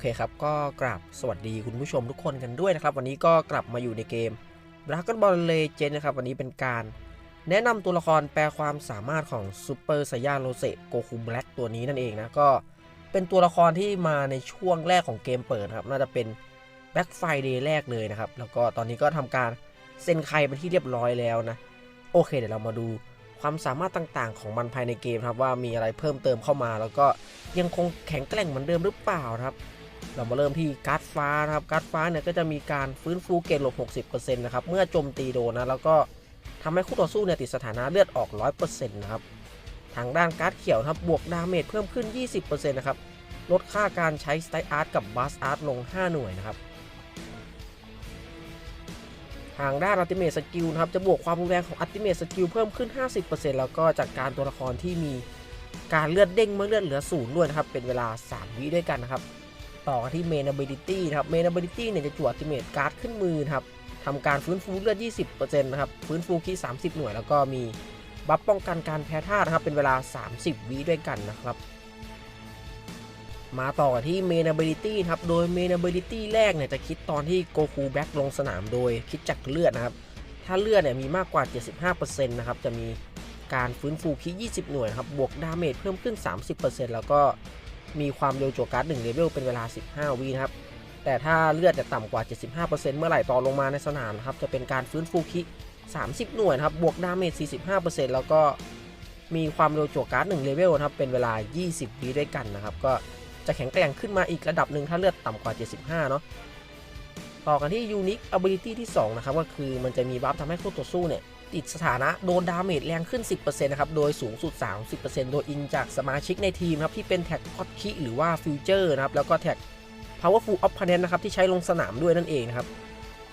โอเคครับก็กราบสวัสดีคุณผู้ชมทุกคนกันด้วยนะครับ วันนี้ก็กลับมาอยู่ในเกม Dragon Ball Legend นะครับ วันนี้เป็นการแนะนำตัวละครแปลความสามารถของ Super Saiyan Rose Goku Black ตัวนี้นั่นเองนะ ก็เป็นตัวละครที่มาในช่วงแรกของเกมเปิดครับ น่าจะเป็น Black Friday แรกเลยนะครับ แล้วก็ตอนนี้ก็ทำการเซ็นใครเป็นที่เรียบร้อยแล้วนะ โอเค เดี๋ยวเรามาดูความสามารถต่างๆ ของมันภายในเกมครับว่ามีอะไรเพิ่มเติมเข้ามา แล้วก็ยังคงแข็งแกร่งเหมือนเดิมหรือเปล่านะครับ เรามาเริ่มที่การ์ดฟ้านะครับการ์ดฟ้าเนี่ยก็จะมีการฟื้นฟูเกณฑ์ลบ 60%นะครับเมื่อโจมตีโดนนะแล้วก็ทำให้คู่ต่อสู้เนี่ยติดสถานะเลือดออก 100%นะครับทางด้านการ์ดเขียวนะครับบวกดาเมจเพิ่มขึ้น 20%นะครับลดค่าการใช้สไตล์อาร์ตกับบัสอาร์ตลง 5 หน่วยนะครับทางด้านอัติเม e สกิลนะครับจะบวกความรุนแรงของอัติเม e สกิลเพิ่มขึ้น 50%แล้วก็จากการตัวละครที่มีการเลือดเด้งเมื่อเลือดเหลือศูนย์ด้วยนะครับเป็นเวลา 3 วิด้วยกันนะครับ ต่อกันที่ Main Ability นะครับ Main Ability เนี่ยจะจั่ว Ultimate Card ขึ้นมือครับทำการฟื้นฟูเลือด 20%นะครับ ฟื้นฟูคี30 หน่วย แล้วก็มีบัฟป้องกันการแพ้ธาตุนะครับ เป็นเวลา 30 วิด้วยกันนะครับ มาต่อที่ Main Ability ครับ โดย Main Ability แรกเนี่ยจะคิดตอนที่ Goku Black ลงสนามโดยคิดจากเลือดนะครับ ถ้าเลือดเนี่ยมีมากกว่า 75%นะครับ จะมีการฟื้นฟูคี20 หน่วยครับ บวกดาเมจเพิ่มขึ้น 30%แล้วก็ มีความเร็วจั่วการ์ด1เลเวลเป็นเวลา 15 วินะครับ แต่ถ้าเลือดจะต่ำกว่า 75%เมื่อไหร่ต่อลงมาในสนามนะครับ จะเป็นการฟื้นฟูคิ30 หน่วยครับ บวกดาเมจ 45%แล้วก็มีความเร็วจั่วการ์ด1เลเวลครับ เป็นเวลา 20 วิด้วยกันนะครับ ก็จะแข็งแกร่งขึ้นมาอีกระดับหนึ่งถ้าเลือดต่ำกว่า 75 เนาะต่อกันที่ Unique Ability ที่ 2 นะครับ ก็คือมันจะมีบัฟทำให้คู่ต่อสู้เนี่ย ติดสถานะโดนดาเมจแรงขึ้น 10%นะครับโดยสูงสุด 30%โดยอิงจากสมาชิกในทีมครับที่เป็นแท็กพอดคิหรือว่าฟิวเจอร์นะครับแล้วก็แท็ก Powerful Opponent นะครับที่ใช้ลงสนามด้วยนั่นเองนะครับ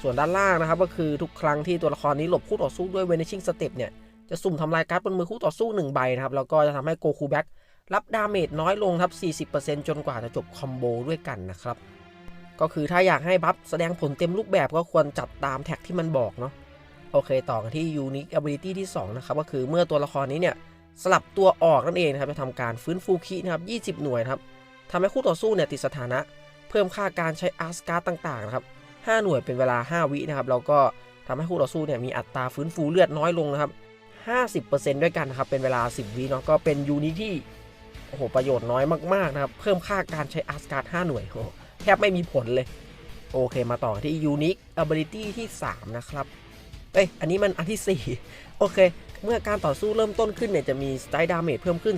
ส่วนด้านล่างนะครับก็คือทุกครั้งที่ตัวละครนี้หลบคู่ต่อสู้ด้วย Vanishing Step เนี่ยจะสุ่มทำลายการ์ดบนมือคู่ต่อสู้ 1 ใบนะครับแล้วก็จะทำให้โกคูแบ็กรับดาเมจน้อยลงครับ 40%จนกว่าจะจบคอมโบด้วยกันนะครับก็คือถ้าอยากให้บัฟแสดงผลเต็มรูปแบบก็ควรจัดตามแท็กที่มันบอกเนาะ โอเคต่อกันที่ Unique Ability ที่ 2 นะครับ ก็คือเมื่อตัวละครนี้เนี่ย สลับตัวออกนั่นเองนะครับ จะทำการฟื้นฟูคีนะครับ 20 หน่วยครับทำให้คู่ต่อสู้เนี่ยติดสถานะ เพิ่มค่าการใช้อาร์สการ์ดต่างๆนะครับ 5 หน่วยเป็นเวลา 5 วินะครับแล้วก็ทำให้คู่ต่อสู้เนี่ยมีอัตราฟื้นฟูเลือดน้อยลงนะครับ 50%ด้วยกันนะครับ เป็นเวลา 10 วิเนาะก็เป็นยูนิที่โอ้โหประโยชน์น้อยมากๆนะครับ เพิ่มค่าการใช้อาร์สการ์ด5หน่วยโอ้แทบไม่มีผลเลย โอเคมาต่อที่ Unique Ability ที่ 3 นะครับ เอ้ย อันนี้มันอันที่ 4 โอเค เมื่อการต่อสู้เริ่มต้นขึ้นเนี่ยจะมีสไตล์ดาเมจเพิ่มขึ้น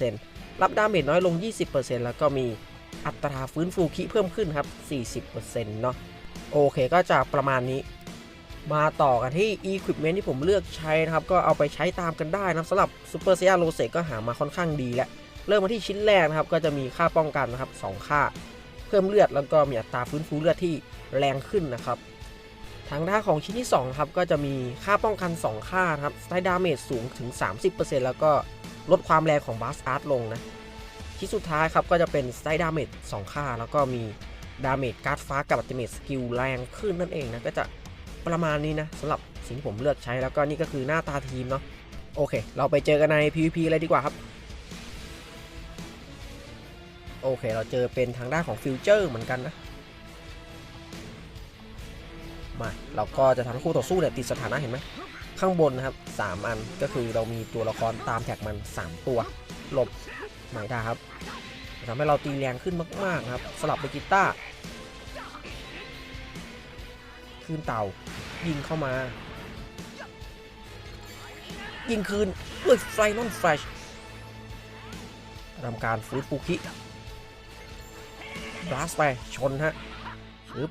30%รับดาเมจน้อยลง 20%แล้วก็มีอัตราฟื้นฟูคิเพิ่มขึ้นครับ 40%เนาะ โอเคก็จะประมาณนี้ มาต่อกันที่ Equipment ที่ผมเลือกใช้นะครับ ก็เอาไปใช้ตามกันได้นะสำหรับ Super Saiyan Rose ก็หามาค่อนข้างดีแล้ว เริ่มมาที่ชิ้นแรกนะครับ ก็จะมีค่าป้องกันนะครับ 2 ค่า เพิ่มเลือดแล้วก็มีอัตราฟื้นฟูเลือดที่แรงขึ้นนะครับ ทางด้านของชิ้นที่2ครับก็จะมีค่าป้องกัน 2 ค่าครับสไตล์ดาเมจสูงถึง 30%แล้วก็ลดความแรงของบัสอาร์ตลงนะชิ้นสุดท้ายครับก็จะเป็นสไตล์ดาเมจ2ค่า แล้วก็มีดาเมจการ์ดฟ้ากับอัตเมจสกิลแรงขึ้นนั่นเองนะก็จะประมาณนี้นะสำหรับสิ่งที่ผมเลือกใช้แล้วก็นี่ก็คือหน้าตาทีมเนาะโอเค เราไปเจอกันใน PVP เลยดีกว่าครับ โอเค เราเจอเป็นทางด้านของฟิวเจอร์เหมือนกันนะ มาเราก็จะทำให้คู่ต่อสู้เนี่ยติดสถานะเห็นไหมข้างบนนะครับ 3 อันก็คือเรามีตัวละครตามแท็กมัน 3 ตัวหลบไม่ได้ครับทำให้เราตีแรงขึ้นมากๆนะครับ สลับไปกีตาร์คืนเต่ายิงเข้ามา ยิงคืนด้วยไฟนอลแฟชทำการฟื้นฟูคิบลัสไปชนฮะปึ๊บ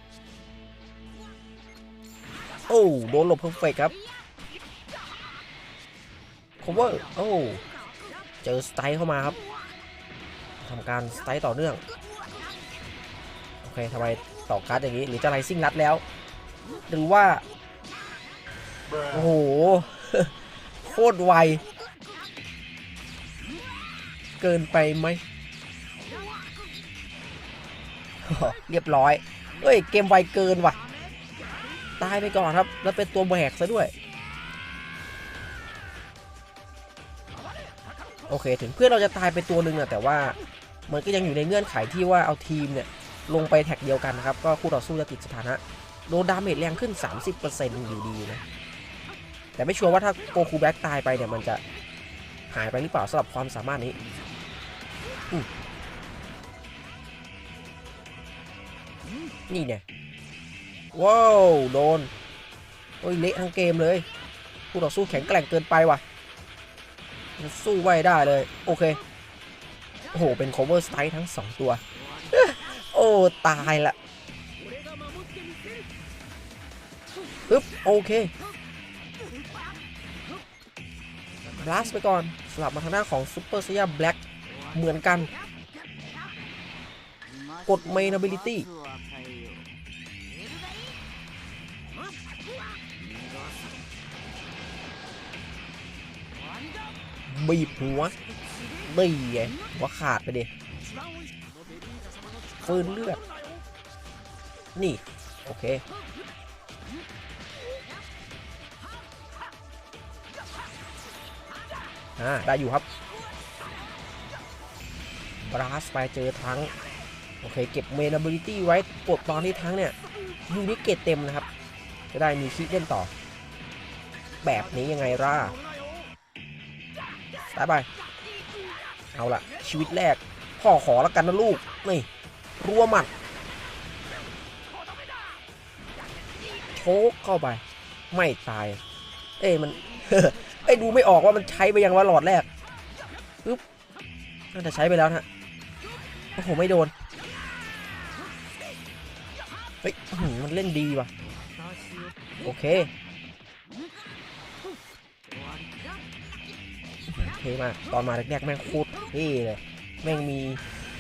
โอ้โดนหลบเพอร์เฟกครับ cover โอ้เจอสไตล์เข้ามาครับทำการสไตล์ต่อเนื่อง โอเคทำไมต่อการ์ดอย่างนี้ หรือจะไรซิ่งรัดแล้ว หรือว่า โอ้โห โคตรไว เกินไปไหม เรียบร้อยเฮ้ย เกมไวเกินว่ะ ตายไปก่อนครับ แล้วเป็นตัวแบกซะด้วย โอเค ถึงเพื่อนเราจะตายไปตัวหนึ่งอะแต่ว่ามันก็ยังอยู่ในเงื่อนไขที่ว่าเอาทีมเนี่ยลงไปแท็กเดียวกันนะครับ ก็คู่ต่อสู้จะติดสถานะโดนดาเมจแรงขึ้น 30%อยู่ดีนะ แต่ไม่ชัวร์ว่าถ้าโกคูแบ็กตายไปเนี่ยมันจะหายไปหรือเปล่าสำหรับความสามารถนี้นี่เนี่ย ว้าวโดนโอ้ยเละทั้งเกมเลยคู่ต่อสู้แข็งแกร่งเกินไปว่ะสู้ไว้ได้เลย โอเค โอ้โห เป็น cover strike ทั้ง 2 ตัว โอ้ ตายละปึ๊บ โอเคบลัสไปก่อน สลับมาทางด้าของ Super Saiyan Black เหมือนกัน กด Main Ability บีบหัวดีไงหัวขาดไปดิฟืนเลือด นี่ โอเค อ่า ได้อยู่ครับ บราสไปเจอทั้ง โอเค เก็บเมน ability ไว้กดตอนที่ทั้งเนี่ย ยูนิเกตเต็มนะครับ จะได้มีคิดเล่นต่อ แบบนี้ยังไงล่ะ ตายไป เอาละชีวิตแรก พ่อขอแล้วกันนะลูก นี่ รัวหมัด โชกเข้าไป ไม่ตาย เอ้มันไอ้ดูไม่ออกว่ามันใช้ไปยังว่าหลอดแรกปึ๊บน่าจะใช้ไปแล้วนะฮะโอ้โห ไม่โดน เฮ้ย มันเล่นดีว่ะ โอเค ท่มาก ตอนมาแรกๆแม่งโคตรเท่เลยแม่งมี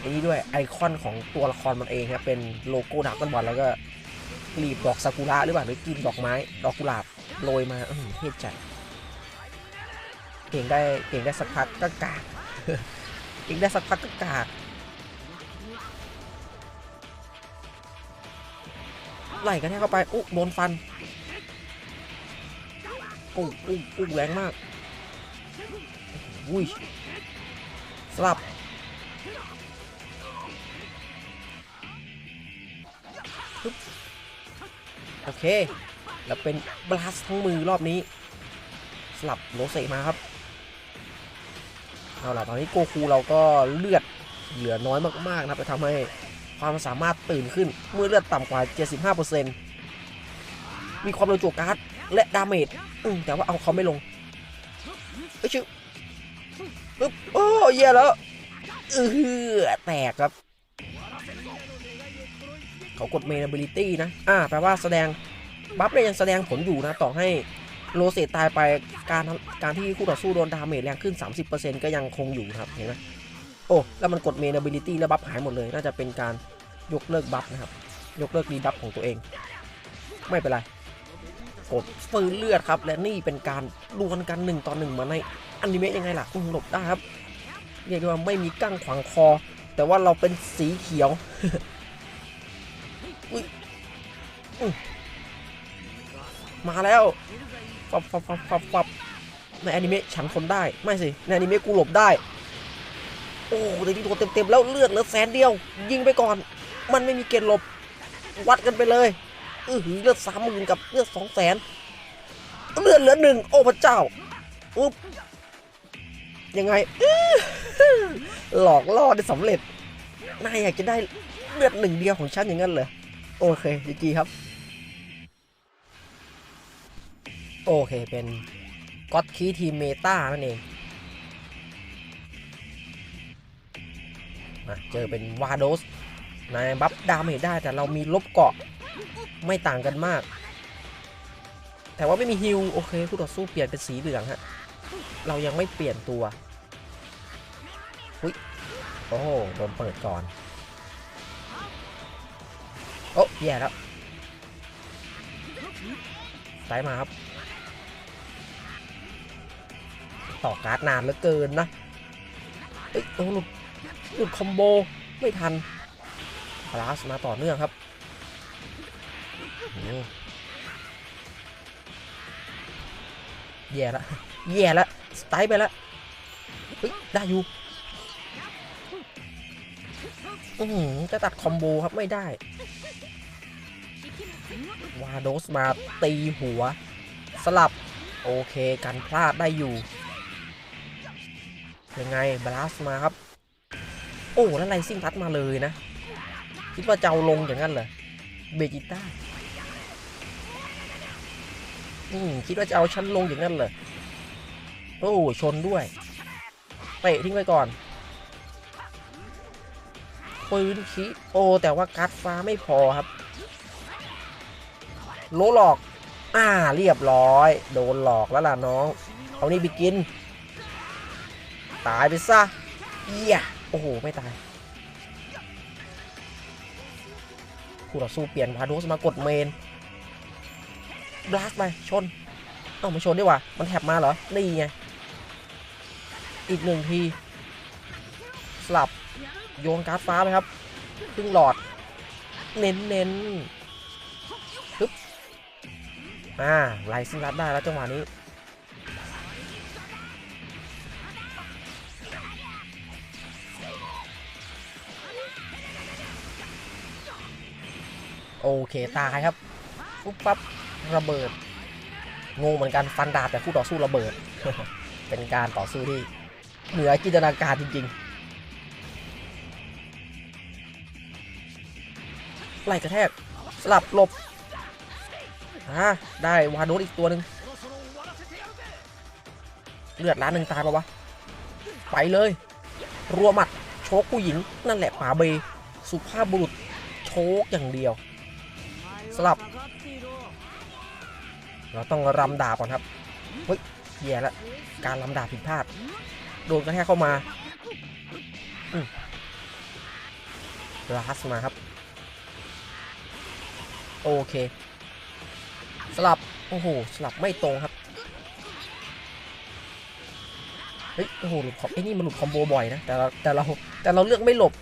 อ้นี้ด้วยไอคอนของตัวละครมันเองครับเป็นโลโก้ดักกันบอลแล้วก็กลีบดอกซากุระหรือเปล่าหรือกลีบดอกไม้ ดอกกุหลาบโรยมาเท่จัดเก่งได้เก่งได้สักพักก็กากเก่งได้สักพักก็กากไหลกันแทกเข้าไปอุ๊โดนฟันอุ๊อุ๊อุ๊แรงมาก อุ้ยสลับ โอเค แล้วเป็นบลัสทั้งมือรอบนี้ สลับโรเซมาครับ เอาล่ะตอนนี้โกคูเราก็เลือดเหลือน้อยมากๆนะไปทำให้ความสามารถตื่นขึ้น เมื่อเลือดต่ำกว่า 75%มีความเร็วจั่วการ์ดและดาเมจแต่ว่าเอาเขาไม่ลงเอ้ยชื่อ ปึ๊บโอ้เย่แล้วเออแตกครับ เขากดเมน ability นะ อ่าแปลว่าแสดงบัฟเนี่ยยังแสดงผลอยู่นะ ต่อให้โลเซตตายไปการการที่คู่ต่อสู้โดนดาเมจแรงขึ้น 30%ก็ยังคงอยู่ครับเห็นไหมโอ้แล้วมันกดเมน ability แล้วบัฟหายหมดเลย น่าจะเป็นการยกเลิกบัฟนะครับ ยกเลิกรีบัฟของตัวเอง ไม่เป็นไรกดฟื้นเลือดครับ และนี่เป็นการดวลกันหนึ่งต่อหนึ่งมาใน อนิเมะยังไงล่ะอืมหลบได้ครับเรียกได้ว่าไม่มีกั้งขวางคอ แต่ว่าเราเป็นสีเขียวอุ๊ยมาแล้วฟับฟับฟับฟับฟับในอนิเมะฉันทนได้ไม่สิในอนิเมะกูหลบได้ โอ้แต่ที่ตัวเต็มๆแล้วเลือดเหลือแสนเดียว ยิงไปก่อน มันไม่มีเกณฑ์หลบวัดกันไปเลยอือหือเลือดสามหมื่นกับเลือดสองแสนเลือดเหลือหนึ่งโอ้พระเจ้าอุ๊บ ยังไงหลอกล่อได้สำเร็จนายอยากจะได้เลือดหนึ่งเดียวของฉันอย่างนั้นเหรอโอเคจีจีครับ โอเคเป็นก็อตคีทีมเมตานั่นเองมาเจอเป็นวาโดสนายบัฟดาเมจได้แต่เรามีลบเกาะไม่ต่างกันมาก แต่ว่าไม่มีฮิลโอเคคู่ต่อสู้เปลี่ยนเป็นสีเหลืองฮะ เรายังไม่เปลี่ยนตัว โอ้โหโดนเปิดก่อน โอ้แย่แล้วไายมาครับ ต่อการ์ดนานเหลือเกินนะเอ้ยโอ้หลุดหลุดคอมโบ ไม่ทันพลาสมาต่อเนื่องครับแย่ละแย่ละสไตล์ไปแล้วเฮ้ยได้อยู่ จะตัดคอมโบครับไม่ได้ วาโดสมาตีหัว สลับ โอเคกันพลาดได้อยู่ ยังไงบลัสมาครับ โอ้ แล้วไรซิ่งพัดมาเลยนะ คิดว่าจะเอาลงอย่างนั้นเหรอเบจิต้าอืมคิดว่าจะเอาชั้นลงอย่างนั้นเหรอโอ้ชนด้วยเตะทิ้งไว้ก่อน ปืนคิโอแต่ว่าการ์ดฟ้าไม่พอครับ โลหลอก อ่าเรียบร้อย โดนหลอกแล้วล่ะน้อง เอานี่ไปกิน ตายไปซะเยี่ยโอ้โห ไม่ตายคู่ต่อสู้เปลี่ยนพาโดสมากดเมนบลัสไป ชน เอ้าไม่ชนดีกว่า มันแถบมาเหรอ นี่ไง อีกหนึ่งที สลับ โยนการ์ดฟ้าไปครับครึ่งหลอด เน้นเน้นปึ๊บอ่าไล่ซิงรัดได้แล้วจังหวะนี้โอเคตายครับปุ๊บปั๊บระเบิดงงเหมือนกันฟันดาบแต่คู่ต่อสู้ระเบิด เป็นการต่อสู้ที่เหนือจินตนาการจริง ๆ ไหลกระแทก สลับหลบอ่าได้วาโดสอีกตัวหนึ่งเลือดล้านหนึ่งตายปะวะ ไปเลย รัวหมัด โชกผู้หญิง นั่นแหละป๋าเบ สุภาพบุรุษ โชกอย่างเดียว สลับ เราต้องรำดาบก่อนครับ เฮ้ยแย่ล้วการรำดาบผิดพลาด โดนกระแทกเข้ามาลาสมาครับ โอเค สลับ โอ้โห สลับไม่ตรงครับ เฮ้ย โอ้โห หลุดคอมไอ้นี่มันหลุดคอมโบบ่อยนะ แต่เราแต่เราแต่เราเลือกไม่หลบ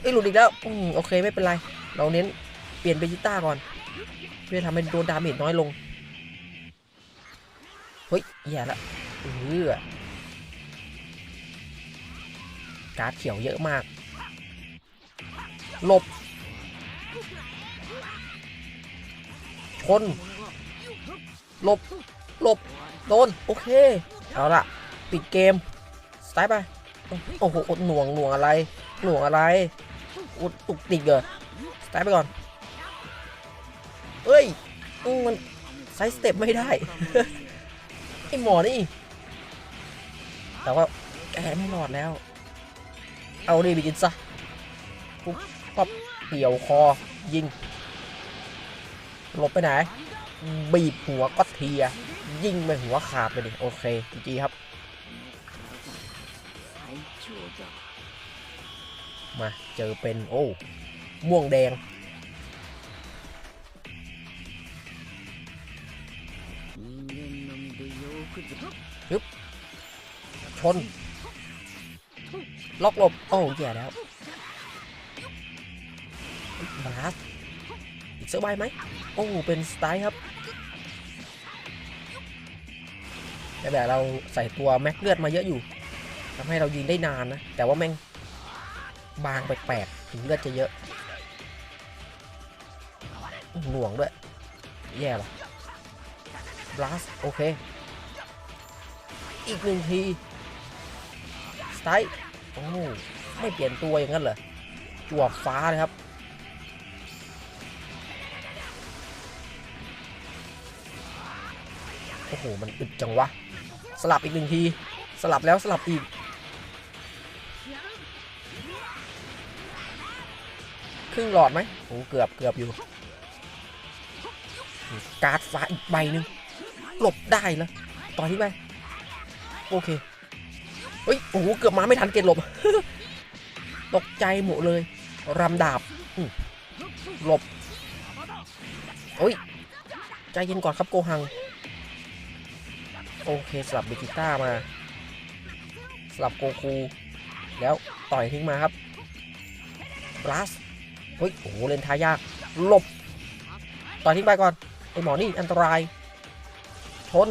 เอ้ยหลุดอีกแล้ว อืมโอเคไม่เป็นไร เราเน้นเปลี่ยนเบจิต้าก่อน เพื่อทำให้โดนดาเมจน้อยลง เฮ้ยแย่ละเออการ์ดเขียวเยอะมาก หลบ ชน หลบ หลบ โดน โอเค เอาละปิดเกม สไตล์ไป โอ้โหอดหน่วงหน่วงอะไร หน่วงอะไรอุดตุกติกเหรอสไตล์ไปก่อน เอ้ยมันไซส์สเต็ปไม่ได้ ไอหมอนี่ แต่ว่าแกไม่รอดแล้ว เอาดิไปกินซะปุ๊บ ปั๊บเกี่ยวคอยิงหลบไปไหน บีบหัวก็เทีย ยิงไปหัวขาดไปดิโอเคจีครับ มาเจอเป็นโอ้ม่วงแดงชน ล็อกหลบ โอ้แย่แล้ว บาสอีกสักใบไหมโอ้เป็นสไตล์ครับแต่เราใส่ตัวแม็กเลือดมาเยอะอยู่ทำให้เรายิงได้นานนะ แต่ว่าแม่งบางแปลกๆถึงเลือดจะเยอะหน่วงด้วย แย่ว่ะบลัสโอเค อีกหนึ่งทีสไตล์โอ้ไม่เปลี่ยนตัวอย่างนั้นเหรอจวบฟ้าเลยครับ โอ้โห มันอึดจังวะ สลับอีกหนึ่งที สลับแล้วสลับอีก ครึ่งหลอดไหมโอ้เกือบเกือบอยู่ การ์ดฟ้าอีกใบหนึ่งหลบได้แล้วต่อที่ไปโอเค เฮ้ย โอ้โห เกือบมาไม่ทันเกตหลบ ตกใจหมดเลย รำดาบ หลบโอ้ย ใจเย็นก่อนครับโกหัง อเคสลับเบจิต้ามา สลับโกคู แล้วต่อยทิ้งมาครับบลัสเฮ้ย โอ้โห เล่นท้ายาก หลบ ต่อยทิ้งไปก่อน ไอหมอนี่อันตราย ชน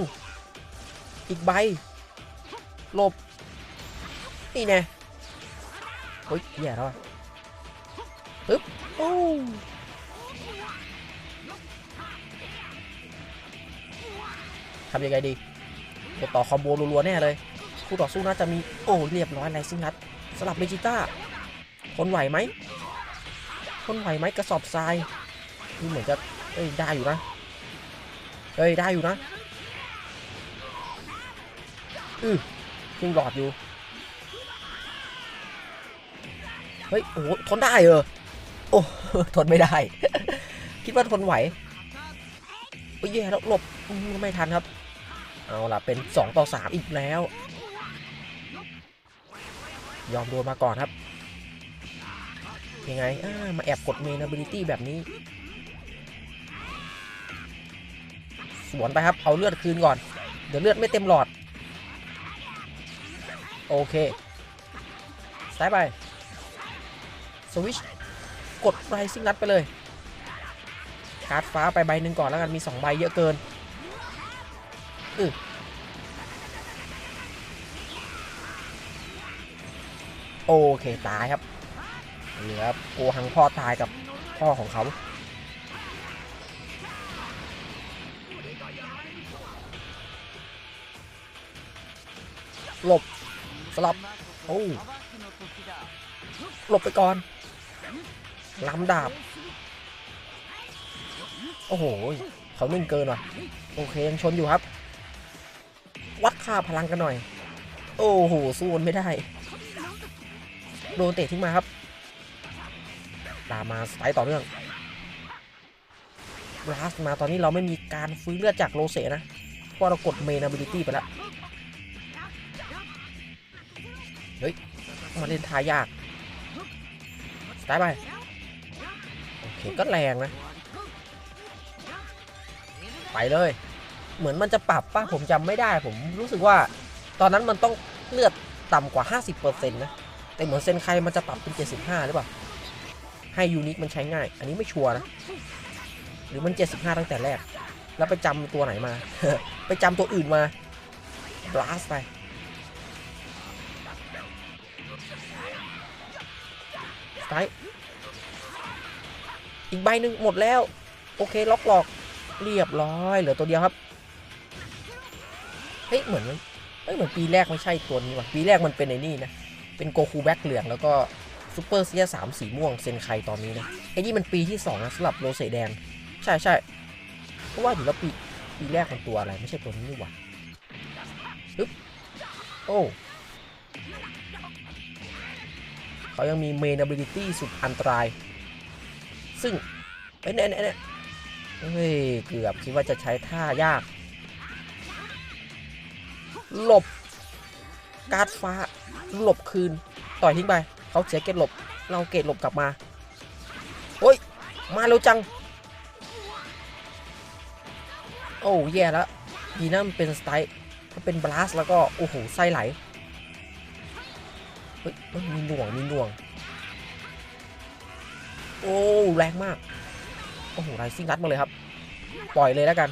อีกใบ หลบ นี่แน่เฮ้ยแย่แล้วปึ๊บ โอ้ทำยังไงดี กดต่อคอมโบรัวๆแน่เลย คู่ต่อสู้น่าจะมีโอ้เรียบร้อยไรซิงนัดสลับเบจิต้าทนไหวไหมทนไหวไหมกระสอบทรายนี่เหมือนจะเอ้ยได้อยู่นะเฮ้ยได้อยู่นะอือยิงหลอดอยู่เฮ้ยโอ้ทนได้เออโอ้ทนไม่ได้ คิดว่าทนไหวโอ้ยแย่แล้วหลบไม่ทันครับ เอาล่ะ เป็น 2 ต่อ 3 อีกแล้ว ยอมโดนมาก่อนครับ ยังไงามาแอบกดเมน ability แบบนี้ สวนไปครับ เอาเลือดคืนก่อน เดี๋ยวเลือดไม่เต็มหลอด โอเคซ้ายไป สวิชกดไรซิ่งนัดไปเลย การ์ดฟ้าไปใบหนึ่งก่อนแล้วกัน มี 2 ใบเยอะเกิน อือโอเคตายครับ เหลือโกหังพ่อตายกับพ่อของเขาหลบสลับ โอ้หลบไปก่อน ล้ำดาบ โอ้โห เขานึ่งเกินว่ะ โอเค ยังชนอยู่ครับ วัดค่าพลังกันหน่อย โอ้โหสู้มันไม่ได้ โดนเตะทิ้งมาครับ ตามมาสไตล์ต่อเนื่องบลัสมาตอนนี้เราไม่มีการฟื้นเลือดจากโลเซนะเพราะเรากดเมน ability ไปแล้ว เฮ้ย มาเล่นทายาก สไตล์ไป โอเค ก็แรงนะ ไปเลย เหมือนมันจะปรับป่ะผมจำไม่ได้ ผมรู้สึกว่า ตอนนั้นมันต้องเลือดต่ำกว่า 50%นะแต่เหมือนเซนไคมันจะปรับเป็น 75 หรือเปล่า ให้ยูนิคมันใช้ง่าย อันนี้ไม่ชัวร์นะ หรือมัน 75 ตั้งแต่แรก แล้วไปจำตัวไหนมา ไปจำตัวอื่นมาบลัสไปสไตล์อีกใบหนึ่งหมดแล้ว โอเค ล็อกหลอก เรียบร้อย เหลือตัวเดียวครับ เฮ้ยเหมือนเฮ้ยเหมือนปีแรกไม่ใช่ตัวนี้ว่ะปีแรกมันเป็นไอ้นี่นะเป็นโกคูแบ็คเหลืองแล้วก็ซูเปอร์เซียสามสีม่วงเซนไคตอนนี้นะไอ้นี่มันปีที่2นะสำหรับโรเซแดง ใช่ใช่เพราะว่าอยู่แล้วปีปีแรกมันตัวอะไรไม่ใช่ตัวนี้นี่หว่าปึ๊บโอ้เขายังมีเมน ability สุดอันตราย ซึ่งเอ้ยเนี่ยเนี่ยเฮ้ย เกือบคิดว่าจะใช้ท่ายาก หลบ การ์ดฟ้า หลบคืน ต่อยทิ้งไป เขาเสียเกตหลบ เราเกตหลบกลับมา โอ้ย มาเร็วจัง โอ้แย่แล้วดีนะมันเป็นสไตล์ถ้าเป็นบลัสแล้วก็ โอ้โห ไส้ไหล เฮ้ยเอ้ยมีหน่วง มีหน่วง โอ้ แรงมาก โอ้โหไรซิ่งรัดมาเลยครับ ปล่อยเลยแล้วกัน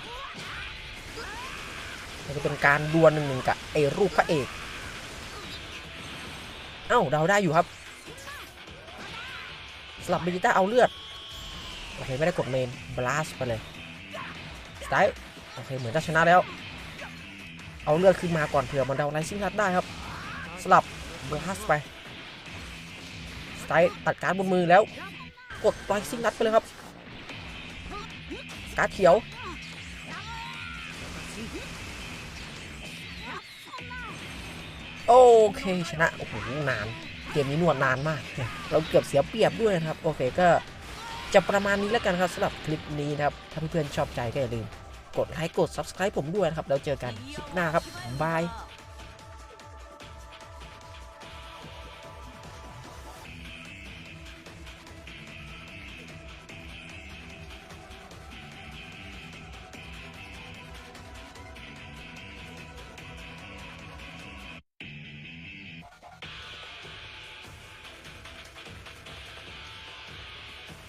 มันจะเป็นการดวลหนึ่งกับไอ้รูปพระเอก เอ้าเดาได้อยู่ครับสลับเบจิต้าเอาเลือด โอเค ไม่ได้กดเมนบลัสไปเลยสไตล์โอเค เหมือนจะชนะแล้ว เอาเลือดขึ้นมาก่อนเผื่อมันเดาไรซิ่งรัดได้ครับ สลับบลัสไปสไตล์ตัดการบนมือแล้ว กดไรซิ่งรัดไปเลยครับ การเขียว โอเคชนะ โอ้โห นาน เกมนี้นวดนานมาก เราเกือบเสียเปรียบด้วยนะครับ โอเคก็จะประมาณนี้แล้วกันครับสำหรับคลิปนี้นะครับ ถ้าเพื่อนๆชอบใจก็อย่าลืม กดไลค์กด Subscribe ผมด้วยนะครับ แล้วเจอกันคลิปหน้าครับบาย